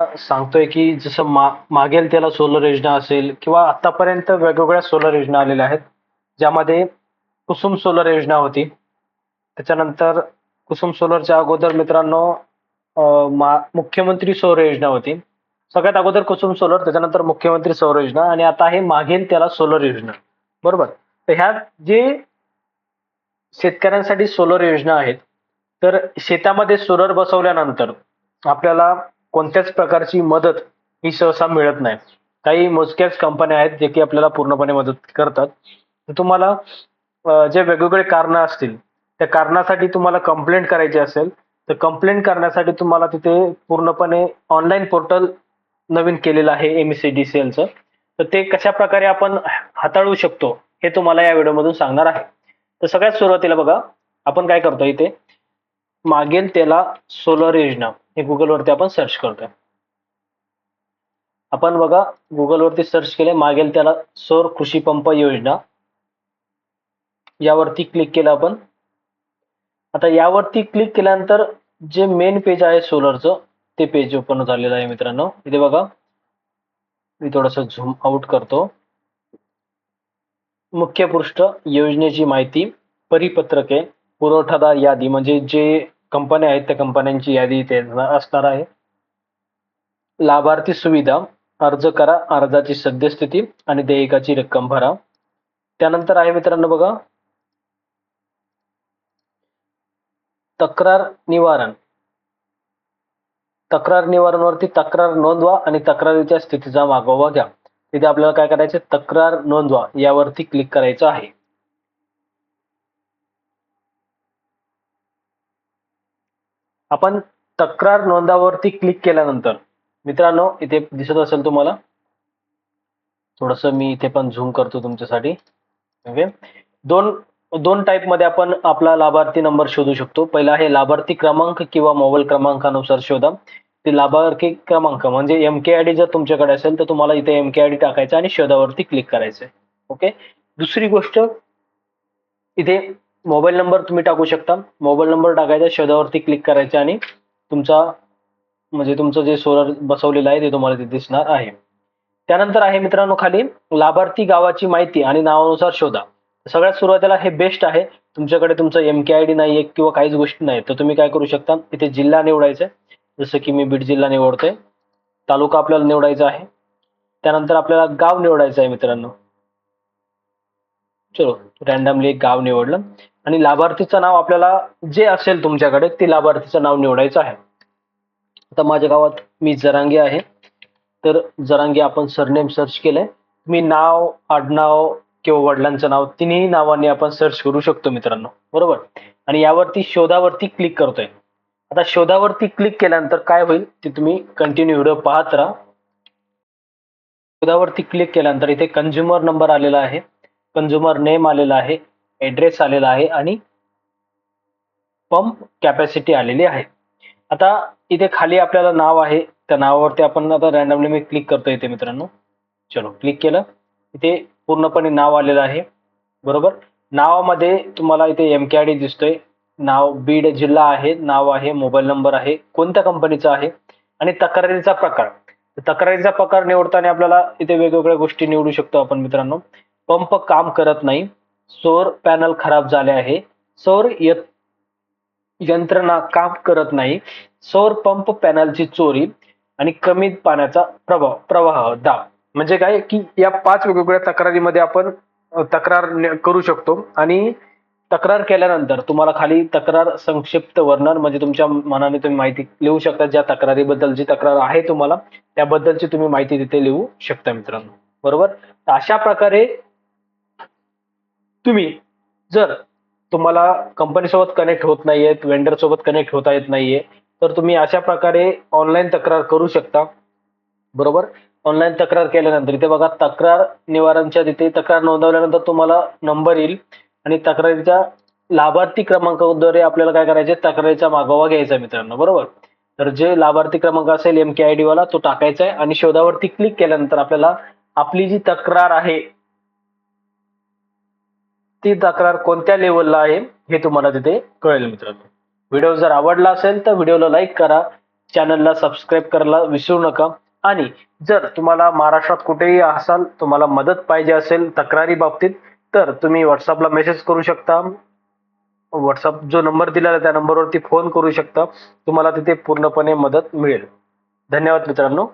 सांगतोय की जसं मा मागेल त्याला सोलर योजना असेल किंवा आतापर्यंत वेगवेगळ्या सोलर योजना आलेल्या आहेत ज्यामध्ये कुसुम सोलर योजना होती. त्याच्यानंतर कुसुम सोलरच्या अगोदर मित्रांनो मुख्यमंत्री सौर योजना होती. सगळ्यात अगोदर कुसुम सोलर त्याच्यानंतर मुख्यमंत्री सौर योजना आणि आता आहे मागेल त्याला सोलर योजना. बरोबर? तर ह्या जे शेतकऱ्यांसाठी सोलर योजना आहेत तर शेतामध्ये सोलर बसवल्यानंतर आपल्याला कोणत्याच प्रकारची मदत ही सहसा मिळत नाही. काही मोजक्याच कंपन्या आहेत जे की आपल्याला पूर्णपणे मदत करतात. तर तुम्हाला जे वेगवेगळे कारणं असतील त्या कारणासाठी तुम्हाला कंप्लेंट करायची असेल तर कंप्लेंट करण्यासाठी तुम्हाला तिथे पूर्णपणे ऑनलाईन पोर्टल नवीन केलेलं आहे एम सी डी सी एलचं तर ते कशा प्रकारे आपण हाताळू शकतो हे तुम्हाला या व्हिडिओमधून सांगणार आहे. तर सगळ्यात सुरुवातीला बघा आपण काय करतो इथे? मागेल त्याला सोलर योजना. हे गुगलवरती आपण सर्च करतोय. आपण बघा गुगलवरती सर्च केले मागेल त्याला सौर कृषी पंप योजना. यावरती क्लिक केलं आपण. आता यावरती क्लिक केल्यानंतर जे मेन पेज आहे सोलरचं ते पेज ओपन झालेलं आहे मित्रांनो. इथे बघा. मी थोडस झूम आउट करतो. मुख्य पृष्ठ योजनेची माहिती परिपत्रके पुरवठादार यादी म्हणजे जे कंपन्या आहेत त्या कंपन्यांची यादी इथे असणार आहे. लाभार्थी सुविधा अर्ज करा अर्जाची सद्यस्थिती आणि देयकाची रक्कम भरा. त्यानंतर आहे मित्रांनो बघा तक्रार निवारण. तक्रार निवारणवरती तक्रार नोंदवा आणि तक्रारीच्या स्थितीचा मागोवा घ्या. तिथे आपल्याला काय करायचं तक्रार नोंदवा यावरती क्लिक करायचं आहे. आपण तक्रार नोंदावरती क्लिक केल्यानंतर मित्रांनो इथे दिसत असेल तुम्हाला. थोडस मी इथे पण झूम करतो तुमच्यासाठी. ओके दोन दोन टाईपमध्ये आपण आपला लाभार्थी नंबर शोधू शकतो. पहिला आहे लाभार्थी क्रमांक किंवा मोबाईल क्रमांकानुसार शोधा. ते लाभार्थी क्रमांक म्हणजे एम के आय डी जर तुमच्याकडे असेल तर तुम्हाला इथे एम के आय डी टाकायचं आणि शोधावरती क्लिक करायचं ओके दुसरी गोष्ट इथे मोबाईल नंबर तुम्ही टाकू शकता. मोबाईल नंबर टाकायचा शोधावरती क्लिक करायचे आणि तुमचा म्हणजे तुमचं जे सोलर बसवलेलं आहे ते तुम्हाला तिथे दिसणार आहे. त्यानंतर आहे मित्रांनो खाली लाभार्थी गावाची माहिती आणि नावानुसार शोधा. सगळ्यात सुरुवातीला हे बेस्ट आहे. तुमच्याकडे तुमचं एम के आय डी नाही किंवा काहीच गोष्टी नाही तर तुम्ही काय करू शकता? इथे जिल्हा निवडायचा आहे. जसं की मी बीड जिल्हा निवडतोय. तालुका आपल्याला निवडायचा आहे. त्यानंतर आपल्याला गाव निवडायचं आहे मित्रांनो. चलो रॅन्डमली एक गाव निवडलं. आणि लाभार्थीचं नाव आपल्याला जे असेल तुमच्याकडे ते लाभार्थीचं नाव निवडायचं आहे. आता माझ्या गावात मी जरांगे आहे. तर जरांगे आपण सरनेम सर्च केलंय. मी नाव आडनाव किंवा वडिलांचं नाव तिन्ही नावांनी आपण सर्च करू शकतो मित्रांनो. बरोबर? आणि यावरती शोधावरती क्लिक करतोय. आता शोधावरती क्लिक केल्यानंतर काय होईल ते तुम्ही कंटिन्यू व्हिडिओ पाहत राहा. शोधावरती क्लिक केल्यानंतर इथे कंझ्युमर नंबर आलेला आहे. कंझ्युमर नेम आलेला आहे ॲड्रेस आलेला आहे आणि पंप कॅपॅसिटी आलेली आहे. आता इथे खाली आपल्याला नाव आहे त्या नावावरती आपण आता रॅन्डमली मी क्लिक करतो इथे मित्रांनो. चलो क्लिक केलं. इथे पूर्णपणे नाव आलेलं आहे बरोबर? नावामध्ये तुम्हाला इथे एम के आय डी दिसतोय. नाव बीड जिल्हा आहे नाव आहे मोबाईल नंबर आहे कोणत्या कंपनीचा आहे आणि तक्रारीचा प्रकार. तक्रारीचा प्रकार निवडताना आपल्याला इथे वेगवेगळ्या गोष्टी निवडू शकतो आपण मित्रांनो. पंप काम करत नाही. सौर पॅनल खराब झाले आहे. सौर य- यंत्रणा काम करत नाही. सौर पंप पॅनलची चोरी आणि कमी पाण्याचा प्रभाव प्रवाह दाब. म्हणजे काय की या पाच वेगवेगळ्या तक्रारीमध्ये आपण तक्रार न- करू शकतो. आणि तक्रार केल्यानंतर तुम्हाला खाली तक्रार संक्षिप्त वर्णन म्हणजे तुमच्या मनाने तुम्ही माहिती लिहू शकता. ज्या तक्रारीबद्दल जी तक्रार आहे तुम्हाला त्याबद्दलची तुम्ही माहिती तिथे लिहू शकता मित्रांनो. बरोबर? अशा प्रकारे तुम्ही जर तुम्हाला कंपनीसोबत कनेक्ट होत नाहीये वेंडर सोबत कनेक्ट होता येत नाहीये तर तुम्ही अशा प्रकारे ऑनलाईन तक्रार करू शकता. बरोबर? ऑनलाईन तक्रार केल्यानंतर इथे बघा तक्रार निवारणच्या तिथे तक्रार नोंदवल्यानंतर तुम्हाला नंबर येईल आणि तक्रारीच्या लाभार्थी क्रमांकाद्वारे आपल्याला काय करायचे? तक्रारीचा मागोवा घ्यायचा मित्रांनो बरोबर? तर जे लाभार्थी क्रमांक असेल एम के आय डी वाला तो टाकायचा आहे आणि शोधावरती क्लिक केल्यानंतर आपल्याला आपली जी तक्रार आहे ती तक्रार कोणत्या लेवलला आहे हे तुम्हाला तिथे कळेल मित्रांनो. व्हिडिओ जर आवडला असेल तर व्हिडिओला लाईक करा चॅनलला सबस्क्राईब करायला विसरू नका. आणि जर तुम्हाला महाराष्ट्रात कुठेही असाल तुम्हाला मदत पाहिजे असेल तक्रारी बाबतीत तर तुम्ही व्हॉट्सअपला मेसेज करू शकता. व्हॉट्सअप जो नंबर दिलेला आहे त्या नंबरवरती फोन करू शकता. तुम्हाला तिथे पूर्णपणे मदत मिळेल. धन्यवाद मित्रांनो.